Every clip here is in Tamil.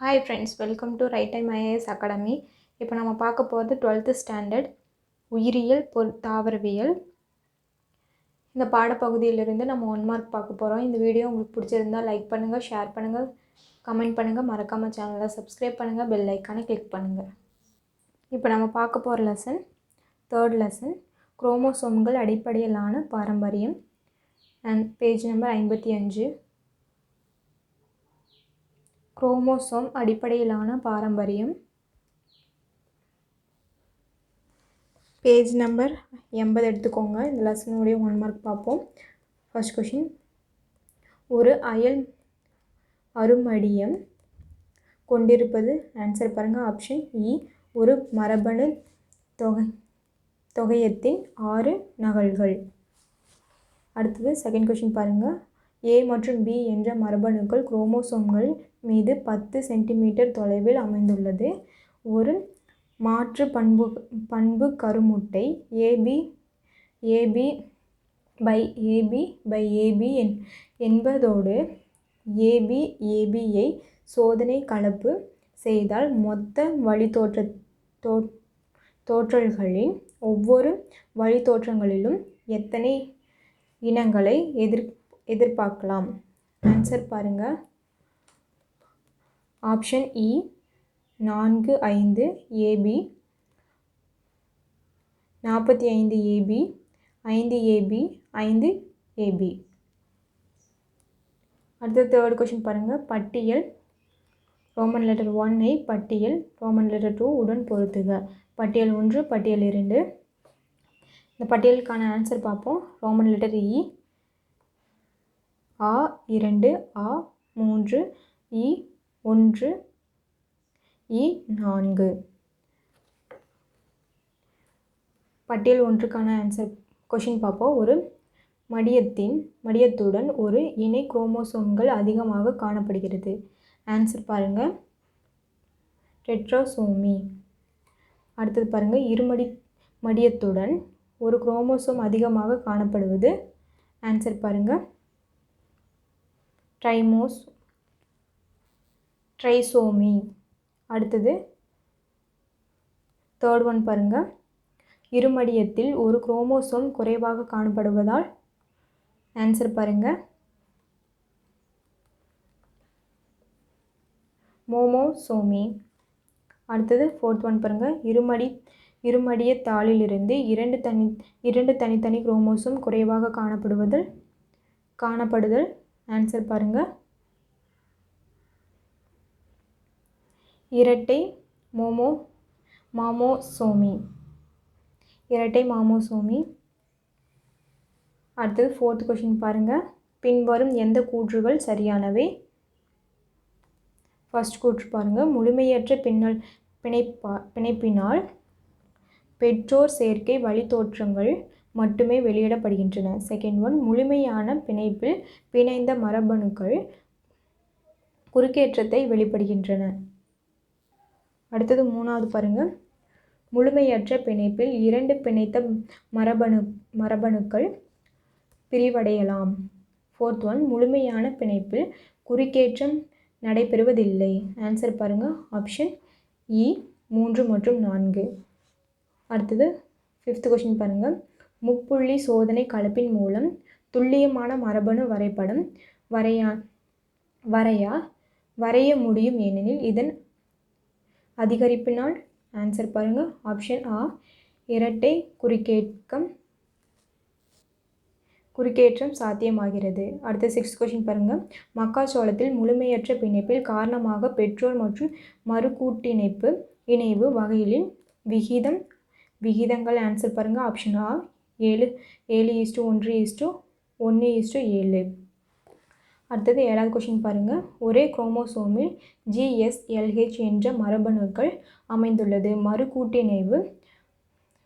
Hi friends welcome to right time IAS academy இப்போ நம்ம பார்க்க போகிறது டுவெல்த்து ஸ்டாண்டர்ட் உயிரியல் பொரு தாவரவியல். இந்த பாடப்பகுதியிலிருந்து நம்ம ஒன் மார்க் பார்க்க போகிறோம் இந்த வீடியோ உங்களுக்கு பிடிச்சிருந்தா லைக் பண்ணுங்கள் ஷேர் பண்ணுங்கள் கமெண்ட் பண்ணுங்கள் மறக்காமல் சேனலை சப்ஸ்கிரைப் பண்ணுங்கள் பெல் ஐக்கானை கிளிக் பண்ணுங்கள் இப்போ நம்ம பார்க்க போகிற லெசன் தேர்ட் லெசன் குரோமோசோம்கள் அடிப்படையிலான பாரம்பரியம். அண்ட் பேஜ் நம்பர் ஐம்பத்தி அஞ்சு. குரோமோசோம் அடிப்படையிலான பாரம்பரியம். பேஜ் நம்பர் எண்பது எடுத்துக்கோங்க. இந்த லெசனுடைய ஒன் மார்க் பார்ப்போம். ஃபஸ்ட் கொஷின் ஒரு அயல் அருமடியம் கொண்டிருப்பது. ஆன்சர் பாருங்கள் ஆப்ஷன் இ ஒரு மரபணு தொகை தொகையத்தின் ஆறு நகல்கள். அடுத்தது செகண்ட் கொஷின் பாருங்கள் ஏ மற்றும் பி என்ற மரபணுக்கள் குரோமோசோம்கள் மீது பத்து சென்டிமீட்டர் தொலைவில் அமைந்துள்ளது. ஒரு மாற்று பண்பு பண்பு கருமுட்டை AB AB by AB by AB என் என்பதோடு ஏபி ஏபியை சோதனை கலப்பு செய்தால் மொத்த வழித்தோற்ற தோ தோற்றல்களின் ஒவ்வொரு வழித்தோற்றங்களிலும் எத்தனை இனங்களை எதிர் எதிர்பார்க்கலாம்? ஆன்சர் பாருங்கள் ஆப்ஷன் இ e, நான்கு ஐந்து ஏபி நாற்பத்தி ஐந்து ஏபி ஐந்து ஏபி ஐந்து ஏபி அடுத்த தேர்ட் கொஷின் பாருங்கள் பட்டியல் ரோமன் லெட்டர் ஒன்னை பட்டியல் ரோமன் லெட்டர் டூ உடன் பொருத்துக. பட்டியல் ஒன்று பட்டியல் இரண்டு. இந்த பட்டியலுக்கான ஆன்சர் பார்ப்போம். ரோமன் லெட்டர் இ ஆ இரண்டு ஆ மூன்று இ ஒன்று இ நான்கு. பட்டியல் ஒன்றுக்கான ஆன்சர் கொஷின் பார்ப்போம். ஒரு மடியத்தின் மடியத்துடன் ஒரு இணை குரோமோசோம்கள் அதிகமாக காணப்படுகிறது. ஆன்சர் பாருங்கள் டெட்ரோசோமி அடுத்தது பாருங்கள் இருமடி மடியத்துடன் ஒரு குரோமோசோம் அதிகமாக காணப்படுவது. ஆன்சர் பாருங்கள் ட்ரைமோஸ் ட்ரைசோமி. அடுத்தது தேர்ட் ஒன் பாருங்கள் இருமடியத்தில் ஒரு குரோமோசோம் குறைவாக காணப்படுவதால் ஆன்சர் பாருங்கள் மோமோசோமி. அடுத்தது ஃபோர்த் ஒன் பாருங்கள் இருமடி இருமடிய தாளிலிருந்து இரண்டு தனி இரண்டு தனித்தனி குரோமோசோம் குறைவாக காணப்படுவதில் காணப்படுதல் ஆன்சர் பாருங்கள் இரட்டை மோமோ மாமோசோமி. இரட்டை மாமோசோமி. அடுத்தது ஃபோர்த் கொஷின் பாருங்கள் பின்வரும் எந்த கூற்றுகள் சரியானவை? ஃபஸ்ட் கூற்று பாருங்கள் முழுமையற்ற பின்னல் பிணைப்பா பிணைப்பினால் பெற்றோர் சேர்க்கை வழித்தோற்றங்கள் மட்டுமே வெளியிடப்படுகின்றன. செகண்ட் ஒன் முழுமையான பிணைப்பில் பிணைந்த மரபணுக்கள் குறுக்கேற்றத்தை வெளிப்படுகின்றன. அடுத்தது மூணாவது பாருங்கள் முழுமையற்ற பிணைப்பில் இரண்டு பிணைத்த மரபணு மரபணுக்கள் பிரிவடையலாம். ஃபோர்த் ஒன் முழுமையான பிணைப்பில் குறுக்கேற்றம் நடைபெறுவதில்லை. ஆன்சர் பாருங்கள் ஆப்ஷன் இ மூன்று மற்றும் நான்கு. அடுத்தது ஃபிஃப்த் கொஷின் பாருங்கள் முப்புள்ளி சோதனை கலப்பின் மூலம் துல்லியமான மரபணு வரைபடம் வரையா வரையா வரைய முடியும் ஏனெனில் இதன் அதிகரிப்பினால் ஆன்சர் பாருங்கள் ஆப்ஷன் ஆ இரட்டை குறுக்கேற்கம் குறுக்கேற்றம் சாத்தியமாகிறது. அடுத்த சிக்ஸ்த் கொஷின் பாருங்கள் மக்காச்சோளத்தில் முழுமையற்ற பிணைப்பில் காரணமாக பெற்றோர் மற்றும் மறுகூட்டிணைப்பு இணைவு வகையிலின் விகிதம் விகிதங்கள் ஆன்சர் பாருங்கள் ஆப்ஷன் ஆ ஏழு ஏழு ஈஸ்டு ஒன்று ஈஸ்டு ஒன்று ஈஸ்டு ஏழு. அடுத்தது ஏழாவது கொஷின் பாருங்கள் ஒரே குரோமோசோமில் ஜிஎஸ்எல்ஹெச் என்ற மரபணுக்கள் அமைந்துள்ளது. மறுகூட்டிணைவு.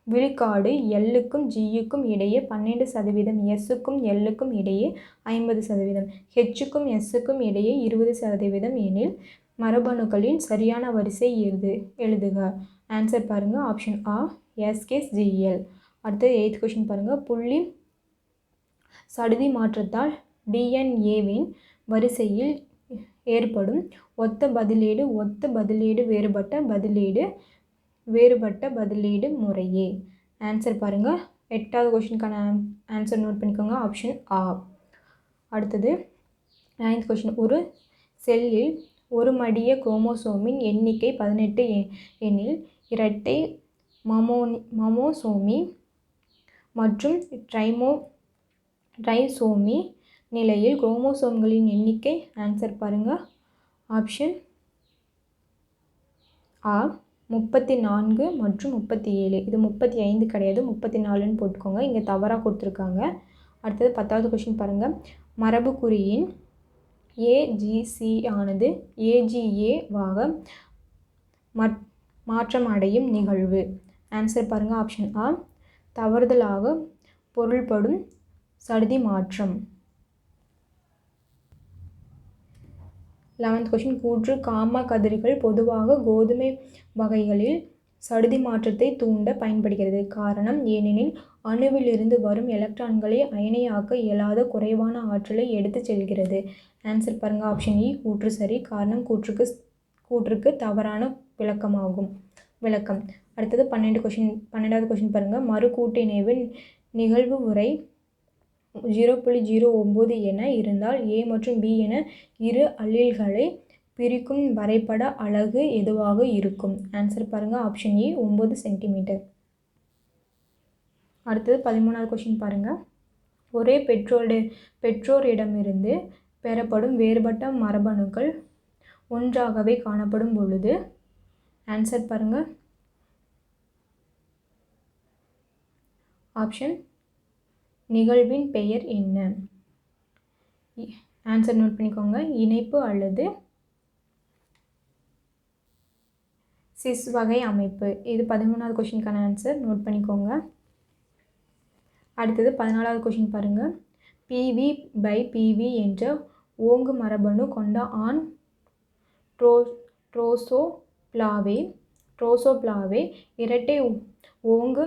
விழுக்காடு எல்லுக்கும் ஜியுக்கும் இடையே பன்னெண்டு சதவீதம். எஸ்ஸுக்கும் எல்லுக்கும் இடையே ஐம்பது சதவீதம். ஹெச்சுக்கும் எஸ்ஸுக்கும் இடையே இருபது சதவீதம் எனில் மரபணுக்களின் சரியான வரிசை எழுது எழுதுக. ஆன்சர் பாருங்கள் ஆப்ஷன் ஆ எஸ்கேஸ் ஜிஎல் அடுத்தது எயித் கொஷின் பாருங்கள் புள்ளி சடுதி மாற்றத்தால் டிஎன்ஏவின் வரிசையில் ஏற்படும். ஒத்த பதிலீடு ஒத்த பதிலீடு வேறுபட்ட பதிலீடு வேறுபட்ட பதிலீடு முறையே. ஆன்சர் பாருங்கள் எட்டாவது கொஷினுக்கான ஆன்சர் நோட் பண்ணிக்கோங்க. ஆப்ஷன் ஆ அடுத்தது நைன்த் கொஷின் ஒரு செல்லில் ஒரு மடிய குரோமோசோமின் எண்ணிக்கை பதினெட்டு எனில் இரட்டை மமோனி மமோசோமி மற்றும் ட்ரைமோ ட்ரைசோமி நிலையில் குரோமோசோம்களின் எண்ணிக்கை ஆன்சர் பாருங்கள் ஆப்ஷன் ஆ முப்பத்தி நான்கு மற்றும் முப்பத்தி ஏழு இது முப்பத்தி ஐந்து கிடையாது முப்பத்தி நாலுன்னு போட்டுக்கோங்க. இங்கே தவறாக கொடுத்துருக்காங்க. அடுத்தது பத்தாவது கொஷின் பாருங்கள் மரபுக்குறியின் ஏஜிசி ஆனது ஏஜிஏவாக மற் மாற்றம் அடையும் நிகழ்வு. ஆன்சர் பாருங்கள் ஆப்ஷன் ஆ தவறுதலாக பொருள்படும் சடுதி மாற்றம். லெவன்த் கொஷின் கூற்று காமா கதிர்கள் பொதுவாக கோதுமை வகைகளில் சடுதி மாற்றத்தை தூண்ட பயன்படுகிறது. காரணம் ஏனெனில் அணுவிலிருந்து வரும் எலக்ட்ரான்களை அயனியாக்க இயலாத குறைவான ஆற்றலை எடுத்துச் செல்கிறது. ஆன்சர் பாருங்க. ஆப்ஷன் இ e, கூற்று சரி. காரணம் கூற்றுக்கு கூற்றுக்கு தவறான விளக்கமாகும். விளக்கம். அடுத்தது பன்னெண்டு கொஷின் பன்னெண்டாவது கொஷின் பாருங்கள் மறு கூட்டிணைவு நிகழ்வு உரை ஜீரோ புள்ளி ஜீரோ ஒம்பது என இருந்தால் ஏ மற்றும் பி என இரு அல்லீல்களை பிரிக்கும் வரைபட அலகு எதுவாக இருக்கும்? ஆன்சர் பாருங்கள் ஆப்ஷன் ஏ ஒம்பது சென்டிமீட்டர் அடுத்தது பதிமூணாவது கொஷின் பாருங்கள் ஒரே பெற்றோருடைய பெற்றோரிடமிருந்து பெறப்படும் வேறுபட்ட மரபணுக்கள் ஒன்றாகவே காணப்படும் பொழுது ஆன்சர் பாருங்கள் ஆப்ஷன் நிகழ்வின் பெயர் என்ன? ஆன்சர் நோட் பண்ணிக்கோங்க. இணைப்பு அல்லது சிஸ் வகை அமைப்பு. இது பதிமூணாவது கொஷினுக்கான ஆன்சர் நோட் பண்ணிக்கோங்க. அடுத்தது பதினாலாவது கொஷின் பாருங்கள் பிவி பை பிவி என்ற ஓங்கு மரபணு கொண்ட ஆண் ட்ரோ ட்ரோசோப்ளாவே ட்ரோசோப்ளாவே இரட்டை ஓங்கு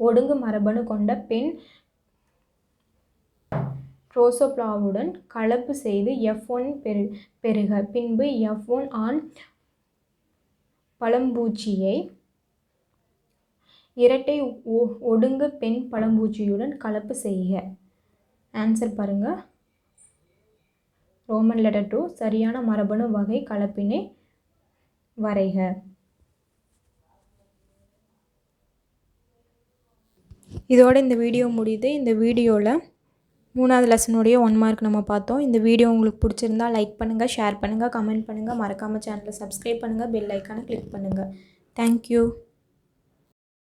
ஒடுங்கு மரபணு கொண்ட பெண் ட்ரோசோப்ளாவுடன் கலப்பு செய்து எஃப் ஒன் பெரு பெறுக பின்பு எஃப் ஒன் ஆண் பழம்பூச்சியை இரட்டை ஒடுங்கு பெண் பழம்பூச்சியுடன் கலப்பு செய்க. ஆன்சர் பாருங்கள் ரோமன் லெட்டர் டூ சரியான மரபணு வகை கலப்பினை வரைக. இதோட இந்த வீடியோ முடியுது. இந்த வீடியோவில் மூணாவது லெசனுடைய ஒன் மார்க் நம்ம பார்த்தோம். இந்த வீடியோ உங்களுக்கு பிடிச்சிருந்தா லைக் பண்ணுங்கள் ஷேர் பண்ணுங்கள் கமெண்ட் பண்ணுங்கள் மறக்காமல் சேனலை சப்ஸ்கிரைப் பண்ணுங்கள் பெல் ஐக்கானை கிளிக் பண்ணுங்கள் தேங்க்யூ